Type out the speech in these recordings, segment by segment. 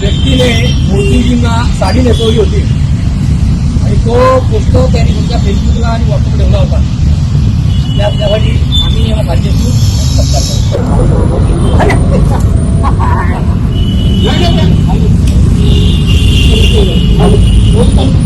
व्यक्तीने मोदीजींना साडी नेसवली होती. आणि तो पुस्तक त्यांनी तुमच्या फेसबुकला आणि व्हॉट्सअपला ठेवला होता. त्या त्यासाठी आम्ही या भाजपची सत्कार करतो.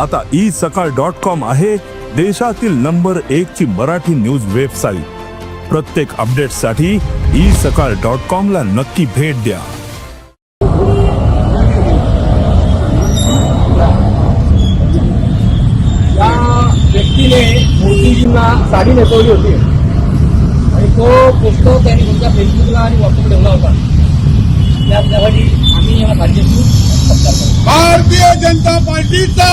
आता ई सकाळ डॉट कॉम आहे देशातील नंबर एक ची मराठी न्यूज़ वेबसाईट प्रत्येक अपडेटसाठी ई सकाळ डॉट कॉम ला नक्की भेट द्या. व्यक्तीने मोदीजींना साडी नेसवली होती. आणि तो पुस्तक त्यांनी तुमच्या फेसबुकला आणि व्हॉट्सअपला ठेवला होता. त्या त्यासाठी आम्ही या भारतीय जनता पार्टीचा